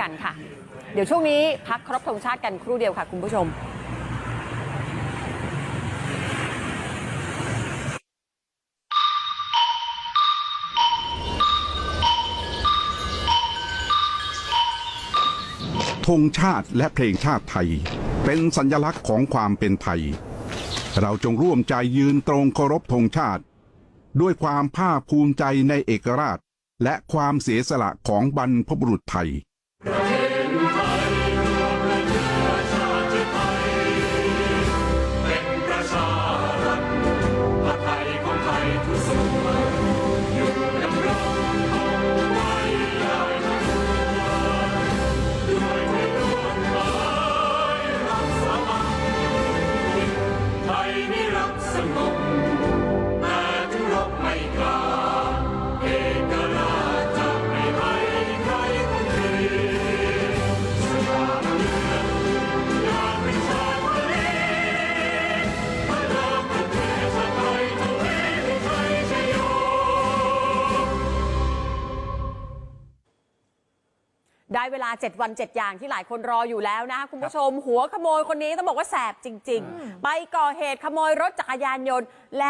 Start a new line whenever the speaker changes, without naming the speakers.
กันค่ะ เดี๋ยวช่วงนี้พักครบธงชาติกันครู่เดียวค่ะ คุณผู้ชม
ธงชาติและเพลงชาติไทย เป็นสัญลักษณ์ของความเป็นไทย เราจงร่วมใจยืนตรงเคารพธงชาติ ด้วยความภาคภูมิใจในเอกราช และความเสียสละของบรรพบุรุษไทย
เได้
เวลา 7 วัน 7 อย่างที่หลายคนรออยู่แล้วนะคุณผู้ชม หัวขโมยคนนี้ต้องบอกว่าแสบจริง ๆ ไปก่อเหตุขโมยรถจักรยานยนต์แล้ว